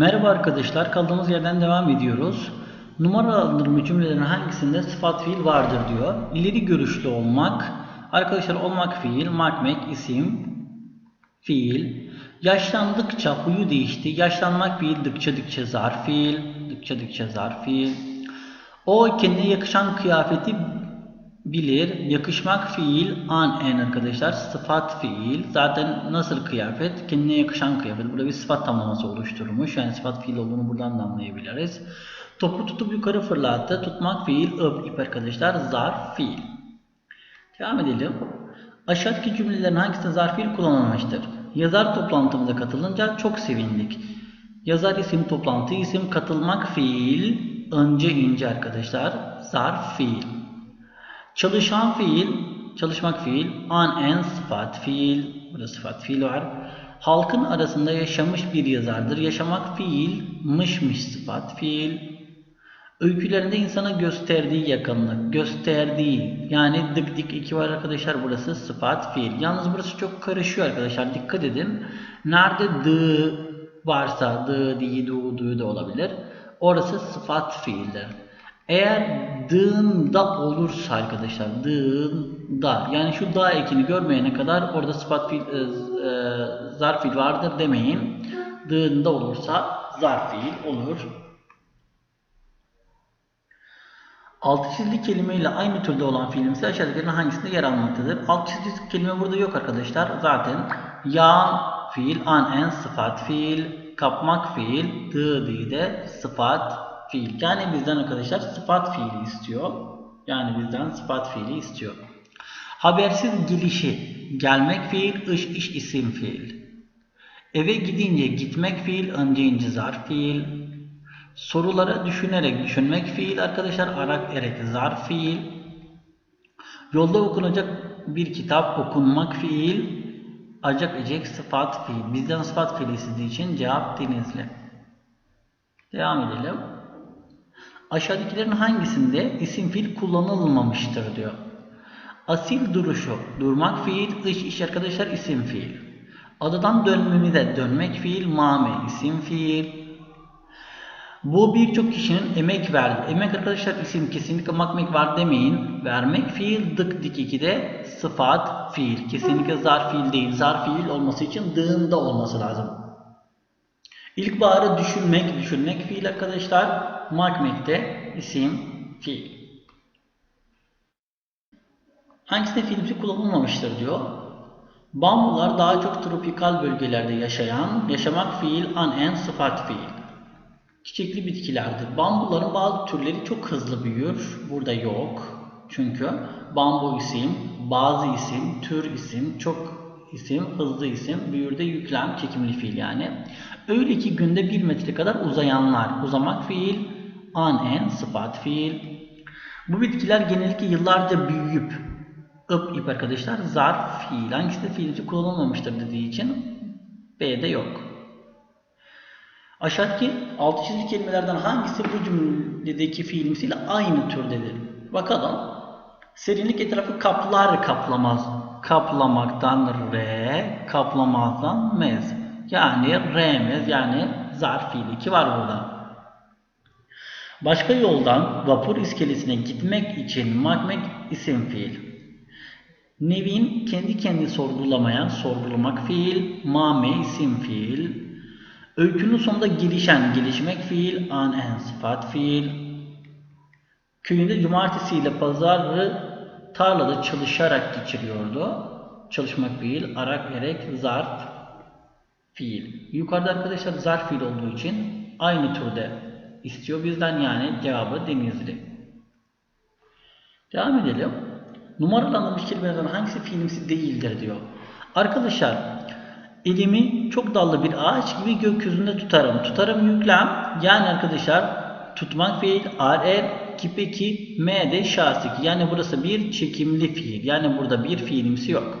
Merhaba arkadaşlar, kaldığımız yerden devam ediyoruz. Numaralandırma cümlelerin hangisinde sıfat fiil vardır diyor. İleri görüşlü olmak, arkadaşlar olmak fiil, markmek isim, fiil. Yaşlandıkça huyu değişti, yaşlanmak fiil, dıkça dıkça zarf fiil, dıkça dıkça zarf fiil. O kendine yakışan kıyafeti bilir. Yakışmak fiil, an en arkadaşlar. Sıfat fiil. Zaten nasıl kıyafet? Kendine yakışan kıyafet. Burada bir sıfat tamlaması oluşturmuş. Yani sıfat fiil olduğunu buradan da anlayabiliriz. Topu tutup yukarı fırlattı. Tutmak fiil, ıp, ip arkadaşlar. Zarf fiil. Devam edelim. Aşağıdaki cümlelerin hangisinde zarf fiil kullanılmıştır? Yazar toplantımıza katılınca çok sevindik. Yazar isim toplantı isim katılmak fiil önce ince arkadaşlar zarf fiil. Çalışan fiil çalışmak fiil an en sıfat fiil burada sıfat fiil var. Halkın arasında yaşamış bir yazardır. Yaşamak fiil mışmış sıfat fiil. Öykülerinde insana gösterdiği yakınlık, gösterdiği yani dık dik iki var arkadaşlar burası sıfat fiil. Yalnız burası çok karışıyor arkadaşlar dikkat edin. Nerede dı varsa dı, di, du, du da olabilir. Orası sıfat fiildir. Eğer dığında olursa arkadaşlar dığında yani şu da ekini görmeyene kadar orada sıfat fiil, e, e, zarf fiil vardır demeyin. Dığında olursa zarf fiil olur. Altı çizili kelime ile aynı türde olan fiilimsi aşağıdakilerin hangisinde yer almaktadır? Altı çizili kelime burada yok arkadaşlar. Zaten yağan fiil, an en sıfat fiil, kapmak fiil, dı di de sıfat fiil. Yani bizden arkadaşlar sıfat fiili istiyor. Yani bizden sıfat fiili istiyor. Habersiz gelişi, gelmek fiil, ış iş isim fiil. Eve gidince gitmek fiil, önce ince zarf fiil. Sorulara düşünerek düşünmek fiil arkadaşlar. Arak erek zarf fiil. Yolda okunacak bir kitap okunmak fiil. Acak ecek sıfat fiil. Bizden sıfat fiili istediği için cevap denizli. Devam edelim. Aşağıdakilerin hangisinde isim fiil kullanılmamıştır diyor. Asil duruşu, durmak fiil, iş iş arkadaşlar isim fiil. Adadan dönmemize dönmek fiil, mame isim fiil. Bu birçok kişinin emek verdi. Emek arkadaşlar isim kesinlikle makmek var demeyin. Vermek fiil dık dik iki de sıfat fiil. Kesinlikle zar fiil değil. Zar fiil olması için dığında olması lazım. İlkbaharı düşünmek, düşünmek fiil arkadaşlar. Makmek de isim fiil. Hangisinde fiilimsi kullanılmamıştır diyor. Bambular daha çok tropikal bölgelerde yaşayan, yaşamak fiil, an en sıfat fiil. Çiçekli bitkilerdir. Bambuların bazı türleri çok hızlı büyür. Burada yok. Çünkü bambu isim, bazı isim, tür isim, çok isim, hızlı isim, büyürde yüklem, çekimli fiil yani. Öyle ki günde bir metre kadar uzayanlar. Uzamak fiil, an en sıfat fiil. Bu bitkiler genellikle yıllarca büyüyüp ıp ip arkadaşlar zarf fiil. Hangisi de fiilci kullanılmamıştır dediği için B'de yok. Aşağıdaki altı çizili kelimelerden hangisi bu cümledeki fiilimsiyle aynı türdedir? Bakalım. Serinlik etrafı kaplar kaplamaz. Kaplamaktan re, kaplamazdan mez. Yani remez yani zarf fiili ki var burada. Başka yoldan vapur iskelesine gitmek için makmek isim fiil. Nevin kendi kendi sorgulamayan sorgulamak fiil, mame isim fiil. Öykünün sonunda gelişen gelişmek fiil, an en sıfat fiil. Köyünde cumartesi ile pazarı tarlada çalışarak geçiriyordu. Çalışmak fiil, arak erek, zarf fiil. Yukarıda arkadaşlar zarf fiil olduğu için aynı türde istiyor bizden yani cevabı denizli. Devam edelim. Numaralandırmış kelimelerden hangisi fiilimsi değildir diyor. Arkadaşlar elimi çok dallı bir ağaç gibi gökyüzünde tutarım. Tutarım yüklem yani arkadaşlar tutmak fiil ar er kipeki m de şasik. Yani burası bir çekimli fiil. Yani burada bir fiilimsi yok.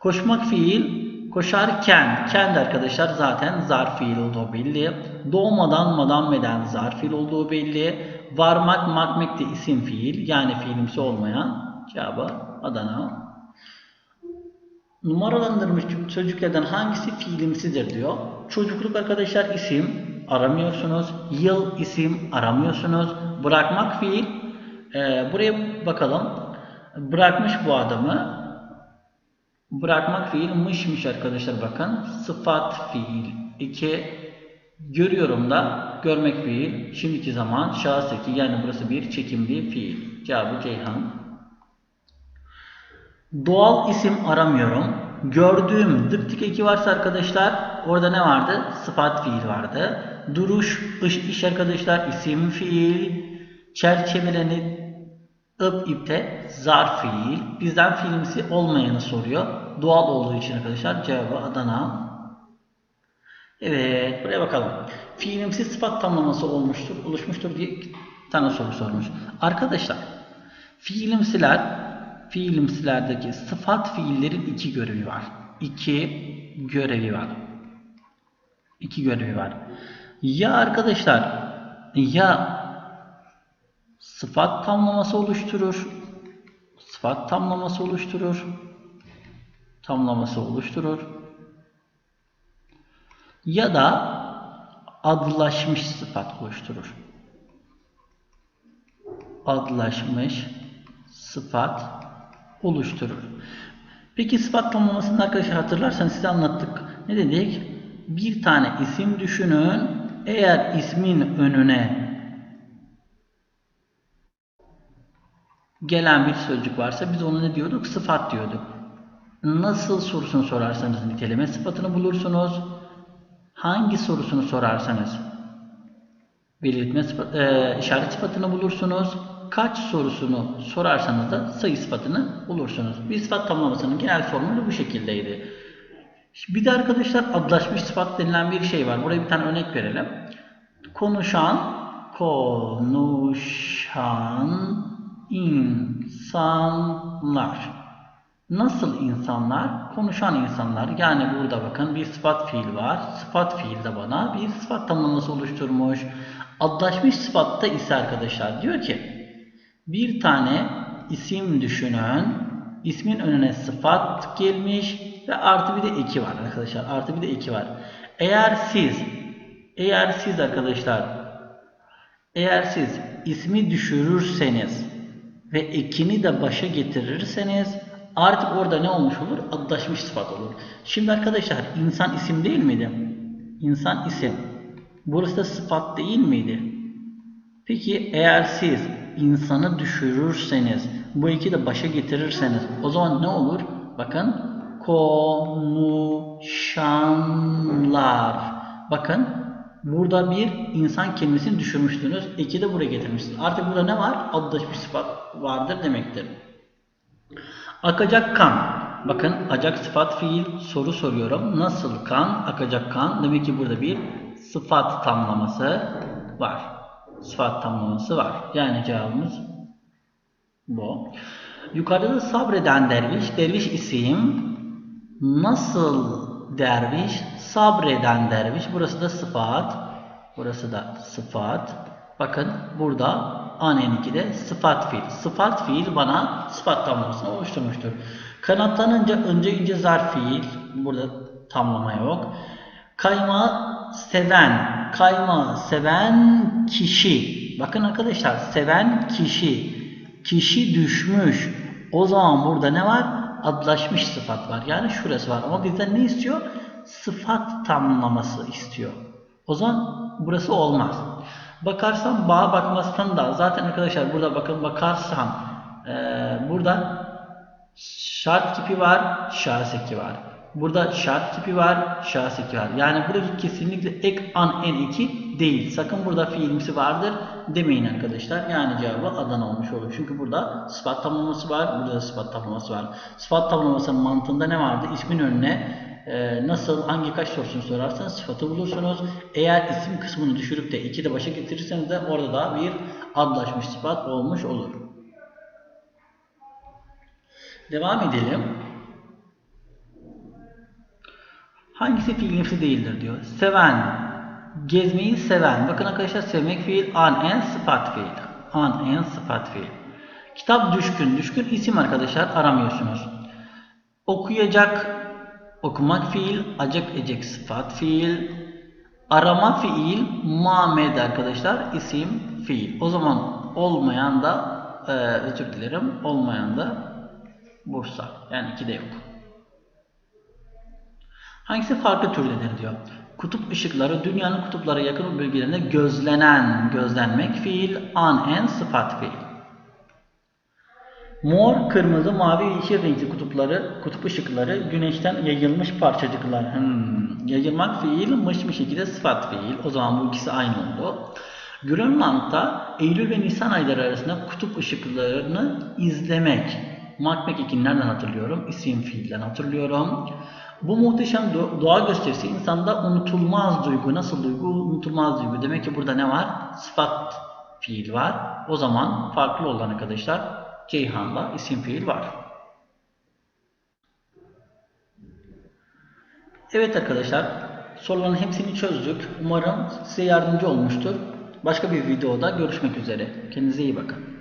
Koşmak fiil koşarken kendi arkadaşlar zaten zarf fiil olduğu belli. Doğmadan madan meden zarf fiil olduğu belli. Varmak makmek de isim fiil yani fiilimsi olmayan cevabı Adana. Numaralandırmış sözcüklerden hangisi fiilimsidir diyor. Çocukluk arkadaşlar isim, aramıyorsunuz. Yıl isim aramıyorsunuz. Bırakmak fiil. Ee, buraya bakalım. Bırakmış bu adamı. Bırakmak fiil mışmış arkadaşlar bakın. Sıfat fiil. 2 görüyorum da görmek fiil. Şimdiki zaman şahıs eki yani burası bir çekimli fiil. Cevabı Ceyhan. Doğal isim aramıyorum. Gördüğüm dıptik eki varsa arkadaşlar orada ne vardı? Sıfat fiil vardı. Duruş, ış, iş arkadaşlar isim fiil. Çerçeveleni ıp ipte zarf fiil. Bizden fiilimsi olmayanı soruyor. Doğal olduğu için arkadaşlar cevabı Adana. Evet buraya bakalım. Fiilimsi sıfat tamlaması olmuştur, oluşmuştur diye bir tane soru sormuş. Arkadaşlar fiilimsiler fiilimsilerdeki sıfat fiillerin iki görevi var. İki görevi var. İki görevi var. Ya arkadaşlar ya sıfat tamlaması oluşturur. Sıfat tamlaması oluşturur. Tamlaması oluşturur. Ya da adlaşmış sıfat oluşturur. Adlaşmış sıfat oluşturur. Peki sıfat tamlamasını arkadaşlar hatırlarsanız size anlattık. Ne dedik? Bir tane isim düşünün. Eğer ismin önüne gelen bir sözcük varsa biz ona ne diyorduk? Sıfat diyorduk. Nasıl sorusunu sorarsanız niteleme sıfatını bulursunuz. Hangi sorusunu sorarsanız belirtme sıfat, e, işaret sıfatını bulursunuz. Kaç sorusunu sorarsanız da sayı sıfatını bulursunuz. Bir sıfat tamlamasının genel formülü bu şekildeydi. Bir de arkadaşlar adlaşmış sıfat denilen bir şey var. Buraya bir tane örnek verelim. Konuşan, konuşan insanlar. Nasıl insanlar? Konuşan insanlar. Yani burada bakın bir sıfat fiil var. Sıfat fiil de bana bir sıfat tamlaması oluşturmuş. Adlaşmış sıfatta ise arkadaşlar diyor ki bir tane isim düşünün. İsmin önüne sıfat gelmiş ve artı bir de eki var arkadaşlar. Artı bir de eki var. Eğer siz eğer siz arkadaşlar eğer siz ismi düşürürseniz ve ekini de başa getirirseniz artık orada ne olmuş olur? Adlaşmış sıfat olur. Şimdi arkadaşlar insan isim değil miydi? İnsan isim. Burası da sıfat değil miydi? Peki eğer siz insanı düşürürseniz bu iki de başa getirirseniz o zaman ne olur? Bakın konuşanlar. Bakın burada bir insan kelimesini düşürmüştünüz. İki de buraya getirmişsiniz. Artık burada ne var? Adlaşmış sıfat vardır demektir. Akacak kan. Bakın acak sıfat fiil soru soruyorum. Nasıl kan? Akacak kan. Demek ki burada bir sıfat tamlaması var. Sıfat tamlaması var. Yani cevabımız bu. Yukarıda da sabreden derviş. Derviş isim. Nasıl derviş? Sabreden derviş. Burası da sıfat. Burası da sıfat. Bakın burada anen 2'de sıfat fiil. Sıfat fiil bana sıfat tamlamasını oluşturmuştur. Kanatlanınca önce ince zarf fiil. Burada tamlama yok. Kayma seven. Kayma seven kişi. Bakın arkadaşlar seven kişi. Kişi düşmüş. O zaman burada ne var? Adlaşmış sıfat var. Yani şurası var. Ama bizden ne istiyor? Sıfat tamlaması istiyor. O zaman burası olmaz. Bakarsan bağa bakmazsan da zaten arkadaşlar burada bakın bakarsan e, burada şart kipi var, şahıs var. Burada şart kipi var, şahıs var. Yani buradaki kesinlikle ek an en iki değil. Sakın burada fiilimsi vardır demeyin arkadaşlar. Yani cevabı Adana olmuş olur. Çünkü burada sıfat tamlaması var, burada da sıfat tamlaması var. Sıfat tamlamasının mantığında ne vardı? İsmin önüne e, nasıl, hangi kaç sorusunu sorarsanız sıfatı bulursunuz. Eğer isim kısmını düşürüp de iki de başa getirirseniz de orada da bir adlaşmış sıfat olmuş olur. Devam edelim. Hangisi fiilimsi değildir diyor. Seven, gezmeyi seven. Bakın arkadaşlar sevmek fiil, an en sıfat fiil. An en sıfat fiil. Kitap düşkün. Düşkün isim arkadaşlar aramıyorsunuz. Okuyacak, okumak fiil, acak ecek sıfat fiil. Arama fiil Muhammed arkadaşlar. isim fiil. O zaman olmayan da e, özür dilerim. Olmayan da Bursa. Yani iki de yok. Hangisi farklı türdedir diyor. Kutup ışıkları dünyanın kutuplara yakın bölgelerinde gözlenen, gözlenmek fiil, an en sıfat fiil. Mor, kırmızı, mavi ve yeşil renkli kutupları, kutup ışıkları güneşten yayılmış parçacıklar. Hmm. Yayılmak fiil, mış bir şekilde sıfat fiil. O zaman bu ikisi aynı oldu. Grönland'da Eylül ve Nisan ayları arasında kutup ışıklarını izlemek. Mark McGee'yi nereden hatırlıyorum? İsim fiilden hatırlıyorum. Bu muhteşem do- doğa gösterisi insanda unutulmaz duygu. Nasıl duygu? Unutulmaz duygu. Demek ki burada ne var? Sıfat fiil var. O zaman farklı olan arkadaşlar Ceyhan'la isim fiil var. Evet arkadaşlar soruların hepsini çözdük. Umarım size yardımcı olmuştur. Başka bir videoda görüşmek üzere. Kendinize iyi bakın.